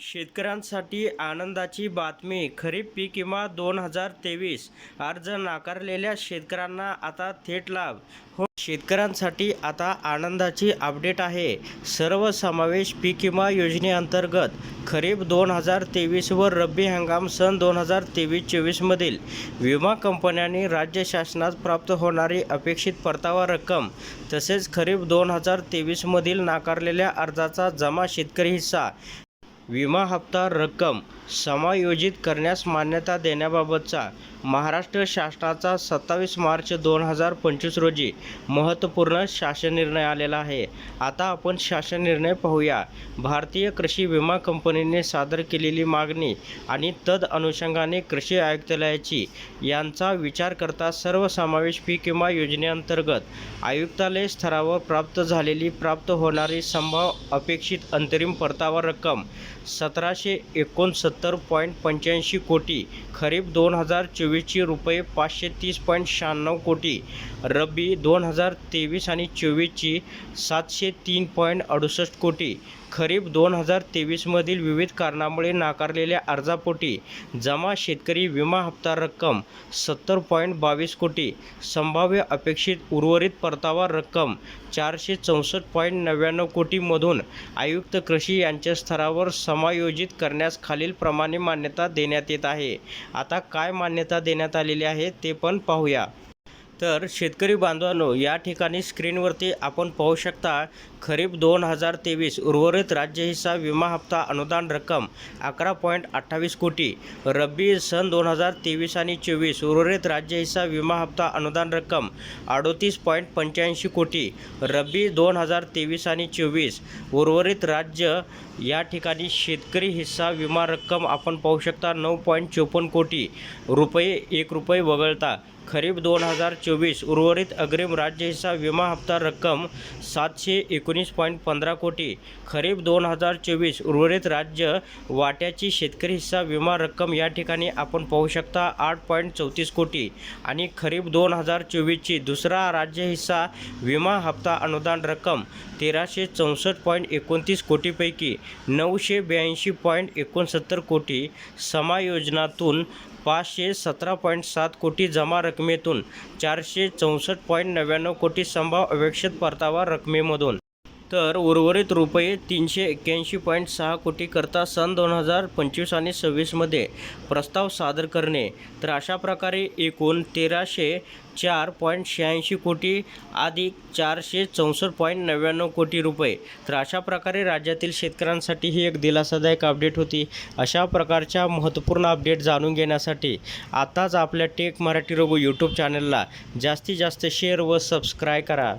शेतकऱ्यांसाठी आनंदाची बातमी. खरीप पीक विमा दोन हजार तेवीस. अर्ज नाकारलेल्या शेतकऱ्यांना आता थेट लाभ. हो शेतकऱ्यांसाठी आता आनंदाची अपडेट आहे. सर्वसमावेश पीक विमा योजनेअंतर्गत खरीप दोन हजार तेवीस व रब्बी हंगाम सन दोन हजार तेवीस चोवीसमधील विमा कंपन्यांनी राज्य शासनास प्राप्त होणारी अपेक्षित परतावा रक्कम तसेच खरीप दोन हजार तेवीसमधील नाकारलेल्या अर्जाचा जमा शेतकरी हिस्सा विमा हप्ता रक्कम समायोजित करण्यास मान्यता देण्याबाबतचा महाराष्ट्र शासनाचा सत्तावीस मार्च दोन हजार पंचवीस रोजी महत्त्वपूर्ण शासन निर्णय आलेला आहे. आता आपण शासन निर्णय पाहूया. भारतीय कृषी विमा कंपनीने सादर केलेली मागणी आणि तद अनुषंगाने कृषी आयुक्तालयाची यांचा विचार करता सर्वसमावेश पीक विमा योजनेअंतर्गत आयुक्तालय स्तरावर प्राप्त झालेली प्राप्त होणारी संभाव अपेक्षित अंतरिम परतावा रक्कम सतराशे एकोणसत्तर पॉईंट पंच्याऐंशी कोटी खरीप दोन हजार चोवीस चोवीसची रुपये पाचशे तीस पॉईंट शहाण्णव कोटी. रब्बी दोन हजार तेवीस आणि चोवीसची सातशे तीन पॉईंट अडुसष्ट कोटी. खरीप दोन हजार तेवीसमधील विविध कारणामुळे नाकारलेल्या अर्जापोटी जमा शेतकरी विमा हप्ता रक्कम सत्तर पॉईंट बावीस कोटी संभाव्य अपेक्षित उर्वरित परतावा रक्कम चारशे चौसष्ट पॉईंट नव्याण्णव कोटीमधून आयुक्त कृषी यांच्या स्तरावर समायोजित करण्यास खालीलप्रमाणे मान्यता देण्यात येत आहे. आता काय मान्यता देण्यात आलेली आहे ते पण पाहूया. तर शेतकरी बांधवांनो या ठिकाणी स्क्रीनवरती आपण पाहू शकता खरीप दोन हजार तेवीस उर्वरित राज्य हिस्सा विमा हप्ता अनुदान रक्कम अकरा पॉईंट अठ्ठावीस कोटी रब्बी सन दोन हजार तेवीस आणि चोवीस उर्वरित राज्य हिस्सा विमा हप्ता अनुदान रक्कम अडोतीस पॉईंट पंच्याऐंशी कोटी रब्बी दोन हजार तेवीस आणि चोवीस उर्वरित राज्य या ठिकाणी शेतकरी हिस्सा विमा रक्कम आपण पाहू शकता नऊ पॉईंट चोपन्न कोटी रुपये एक रुपये वगळता खरीप दोन हजार चोवीस उर्वरित अग्रिम राज्य हिस्सा विमा हप्ता रक्कम सातशे एकोणीस पॉईंट पंधरा कोटी खरीप दोन हजार चोवीस उर्वरित राज्य वाट्याची शेतकरी हिस्सा विमा रक्कम या ठिकाणी आपण पाहू शकता आठ पॉईंट चौतीस कोटी आणि खरीप दोन हजार चोवीसची दुसरा राज्य हिस्सा विमा हप्ता अनुदान रक्कम तेराशे चौसष्ट पॉईंट एकोणतीस कोटीपैकी नऊशे ब्याऐंशी पॉईंट एकोणसत्तर कोटी समायोजनातून पाचशे सतरा पॉईंट सात कोटी जमा रकमेतून चारशे चौसष्ट पॉईंट नव्याण्णव कोटी संभाव अपेक्षित परतावा रकमेमधून. तर उर्वरित रुपये तीनशे एक्क्याऐंशी पॉईंट सहा कोटीकरता सन दोन हजार पंचवीस आणि सव्वीसमध्ये प्रस्ताव सादर करणे. तर अशा प्रकारे एकूण तेराशे चार पॉईंट शहाऐंशी कोटी अधिक चारशे चौसष्ट पॉईंट नव्याण्णव कोटी रुपये. तर अशा प्रकारे राज्यातील शेतकऱ्यांसाठी ही एक दिलासादायक अपडेट होती. अशा प्रकारच्या महत्त्वपूर्ण अपडेट जाणून घेण्यासाठी आताच आपल्या टेक मराठी रघु यूट्यूब चॅनलला जास्तीत जास्त शेअर व सबस्क्राईब करा.